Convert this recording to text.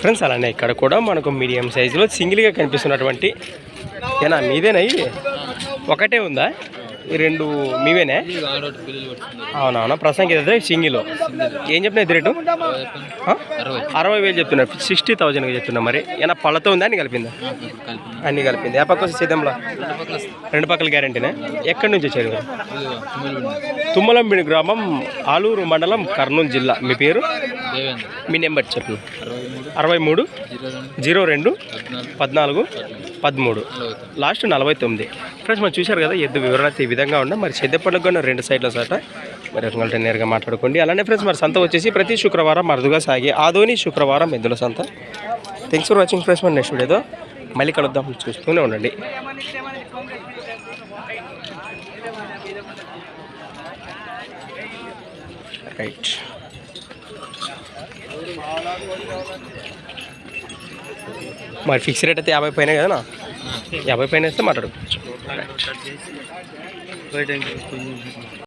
Friends అలానే ఇక్కడ కూడా మనకు మీడియం సైజులో సింగిల్గా కనిపిస్తున్నటువంటి ఏనా మీదేనా ఇది? ఒకటే ఉందా? ఈ రెండు మీవేనా? అవునవునా ప్రస్తుతానికి ఇదే సింగిల్. ఏం చెప్పిన ఇది రేటు? ఆ? అరవై వేలు చెప్తున్నారు సిక్స్టీ థౌజండ్గా చెప్తున్నా మరి. ఏనా పళ్ళతో ఉందా? అన్ని కలిపిందా? అన్ని కలిపింది. ఏ పక్క వస్తే సిద్ధంలో రెండు పక్కల గ్యారంటీనే? ఎక్కడి నుంచి వచ్చారు? తుమ్మలంబిడి గ్రామం ఆలూరు మండలం కర్నూలు జిల్లా. మీ పేరు? మీ నెంబర్ చెప్పు. అరవై మూడు జీరో రెండు పద్నాలుగు పదమూడు. లాస్ట్ నలభై తొమ్మిది. ఫ్రెండ్స్ మనం చూశారు కదా ఎద్దు వివరణ అయితే ఈ విధంగా ఉన్నా మరి చెద్దపల్లికి కూడా రెండు సైడ్ల సట. మరి గంట నేరుగా మాట్లాడుకోండి. అలానే ఫ్రెండ్స్ మరి సంత వచ్చేసి ప్రతి శుక్రవారం అరుదుగా సాగే ఆదోని శుక్రవారం ఎద్దుల సంత. థ్యాంక్స్ ఫర్ వాచింగ్ ఫ్రెండ్స్ మరి నెక్స్ట్ వీడియోతో మళ్ళీ కలుద్దాం. చూస్తూనే ఉండండి. రైట్ మరి ఫిక్స్ రేట్ అయితే యాభై పైన కదా యాభై పైన వేస్తే మాట్లాడుకోవచ్చు